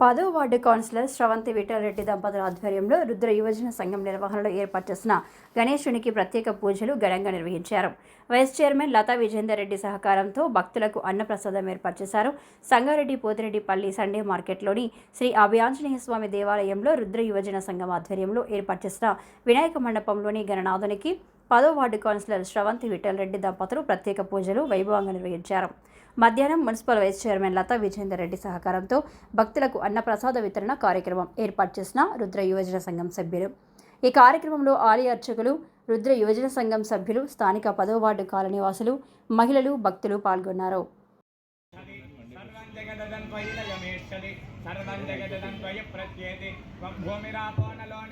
పదో ward councillor Sravanthi Vittal Reddy దంపతుల ఆధ్వర్యంలో రుద్ర యువజన సంఘం నిర్వహణలో ఏర్పాటు చేసిన గణేశునికి ప్రత్యేక పూజలు ఘనంగా నిర్వహించారు. వైస్ చైర్మన్ లతా విజేందర్ రెడ్డి సహకారంతో భక్తులకు అన్నప్రసాదం ఏర్పాటు చేశారు. సంగారెడ్డి పోతిరెడ్డిపల్లి సండే మార్కెట్లోని శ్రీ అభయాంజనేయ స్వామి దేవాలయంలో రుద్ర యువజన సంఘం ఆధ్వర్యంలో ఏర్పాటు చేసిన వినాయక మండపంలోని గణనాథునికి పదో వార్డు కౌన్సిలర్ శ్రవంతి విఠలరెడ్డి దంపతులు ప్రత్యేక పూజలు వైభవంగా నిర్వహించారు. మధ్యాహ్నం municipal vice chairman Latha Vijender Reddy సహకారంతో భక్తులకు అన్నప్రసాద వితరణ కార్యక్రమం ఏర్పాటు చేసిన రుద్ర యువజన సంఘం సభ్యులు. ఈ కార్యక్రమంలో ఆలయ అర్చకులు రుద్ర యువజన సంఘం సభ్యులు స్థానిక పదో వార్డు కాలనీవాసులు మహిళలు భక్తులు పాల్గొన్నారు. సర్వం జగదన్వయ ప్రత్యేతి భూమిరాపో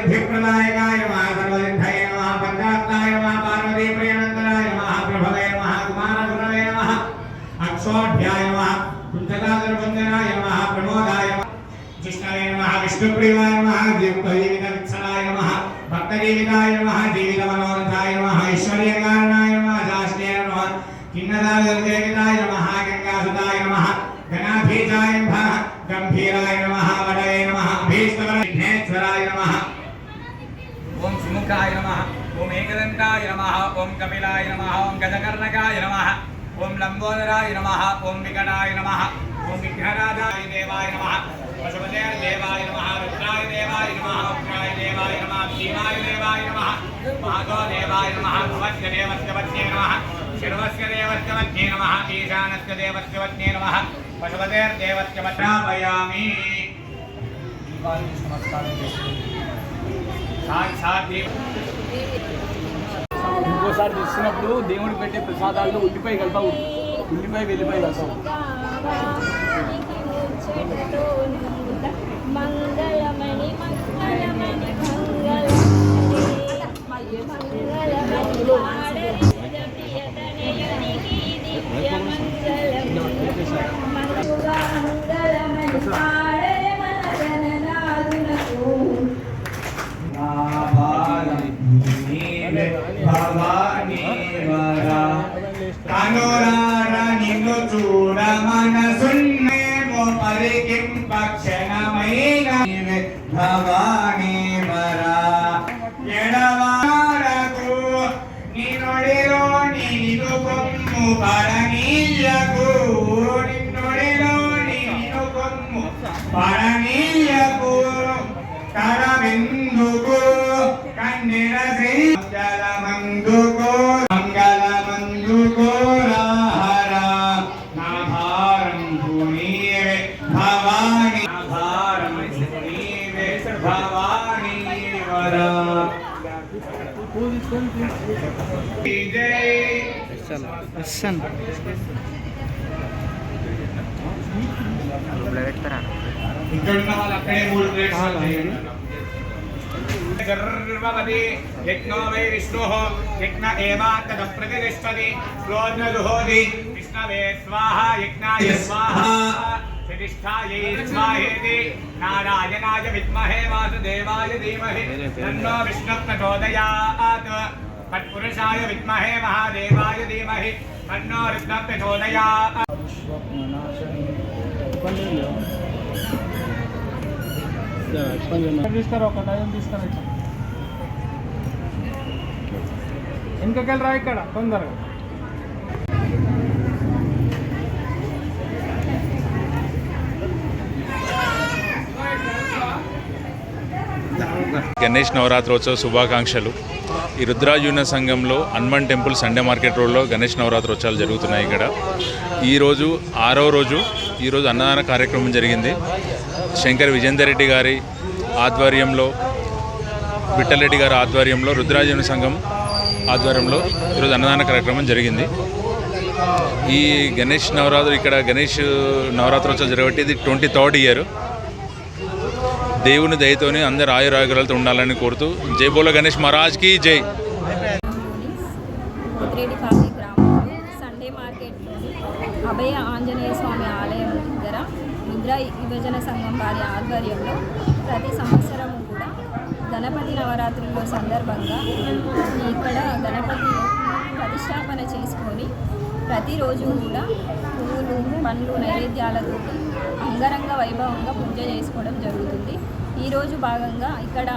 సర్వసిద్ధిప్రదాయకాయ నమః సర్వసిద్ధయే నమః పంచాత్తాయ నమః పార్వతీ ప్రియంతరాయ నమః ప్రభవే నమః కుమారగురవే నమః అక్షోఢ్యాయ నమః కుంచకాదుర్వందనాయ నమః ప్రమోదాయ మహా విష్ణవే నమః విష్ణుప్రియాయ నమః జీవిత విత్సలాయ నమః భక్తజీవితాయ నమః జీవిత మనోరథాయ నమః ఐశ్వర్యకారణాయ నమః శాస్త్రే నమః కిన్నదాదేవితాయ మహా గంగాసుతాయ నమః గణాధీశాయ నమః గంభీరాయ నమః వడవే నమః ఓం నమ ఓం ఏకదంతాయ నమ ఓం కపిలాయ నమ ఓం గజకర్ణకాయ నమ ఓం లంబోదరాయ నమ ఓం వికటాయ నమ ఓం విఘ్నరాజాయ దేవాయ నమ పశుపతే దేవాయ నమః రుద్రాయ దేవాయ నమ ఉగ్రాయ దేవాయ నమ భీమాయ దేవాయ నమ మాధవ దేవాయ నమ భవత్య దేవస్య వత్యే నమః శర్వస్య దేవస్య వత్యే నమ ఈశానస్య దేవస్య వత్యే నమ పశుపతే దేవస్య నమస్కారం సాక్షాత్ ఇంకోసారి తెచ్చినప్పుడు దేవుడికి పెట్టే ప్రసాదాల్లో ఉల్లిపాయ కలపవు ఉల్లిపాయ వెళ్ళిపోయి కలపవు మంగళమణి మంగళమణి మంగళమణి మంగళమణి చూడ మనసున్నేమో పరికింప క్షణమైన భవానీ వరా. ఎడవారకు నిన్నుడిలో నీరు కొమ్ము పరనీయకు నిన్నుడిలో నీరు కొమ్ము పరనీయకు కరవిందుకు కన్నెర శ్రీ మంగళమందుకో వర వాళ్ళు అక్కడే మూడు ప్లేట్స్ గర్వవతి యజ్ఞో వై విష్ణుః యజ్ఞ ప్రతిష్టతి విష్ణవే స్వాహ యజ్ఞాయ స్వాహ ప్రతిష్ఠాయై స్వాహేతి నారాయణాయ విద్మహే వాసుదేవాయ ధీమహి. తన్నో విష్ణు ప్రచోదయాత్ తత్పురుషాయ విద్మహే మహాదేవాయ ధీమహి. తన్నో రుద్ర ప్రచోదయాత్ విశ్వనాశనం ఇబ్బంది ఉంది కదా? తీసుకురా ఒక టైం తీసుకురా ఇట్లా వెనకకెళ్ళి రా ఇక్కడ? తొందరగా. గణేష్ నవరాత్రోత్సవ శుభాకాంక్షలు. ఈ రుద్రాజున సంఘంలో హనుమాన్ టెంపుల్ సండే మార్కెట్ రోడ్లో గణేష్ నవరాత్రోత్సవాలు జరుగుతున్నాయి ఇక్కడ. ఈరోజు ఆరో రోజు ఈరోజు అన్నదాన కార్యక్రమం జరిగింది. శంకర్ విజేందర్ రెడ్డి గారి ఆధ్వర్యంలో విఠలరెడ్డి గారి ఆధ్వర్యంలో రుద్రాజ్ సంఘం ఆధ్వర్యంలో ఈరోజు అన్నదాన కార్యక్రమం జరిగింది. ఈ గణేష్ నవరాత్రి ఇక్కడ గణేష్ నవరాత్రోత్సవాలు జరగబట్టి ఇది ట్వంటీ థర్డ్ ఇయర్. దేవుని దయతోనే అందరు ఆయురాగ్రాలతో ఉండాలని కోరుతూ జై బోలో గణేష్ మహారాజ్కి జై. గ్రామంలో సండే మార్కెట్లోని అభయ ఆంజనేయ స్వామి ఆలయం దగ్గర ముద్ర విభజన సంఘం వారి ఆధ్వర్యంలో ప్రతి సంవత్సరం కూడా గణపతి నవరాత్రుల సందర్భంగా ఇక్కడ గణపతి ప్రతిరోజు కూడా పువ్వులు పండ్లు నైవేద్యాలతో అంగరంగ వైభవంగా పూజ చేసుకోవడం జరుగుతుంది. ఈరోజు భాగంగా ఇక్కడ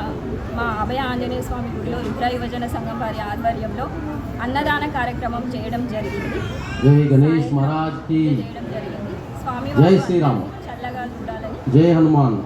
మా అభయ ఆంజనేయ స్వామి గుడిలో రుద్ర యువజన సంఘం వారి ఆధ్వర్యంలో అన్నదాన కార్యక్రమం చేయడం జరిగింది. జై గణేష్ మహారాజ్కి చేయడం జరిగింది. స్వామి చల్లగా చూడాలని జై హనుమాన్.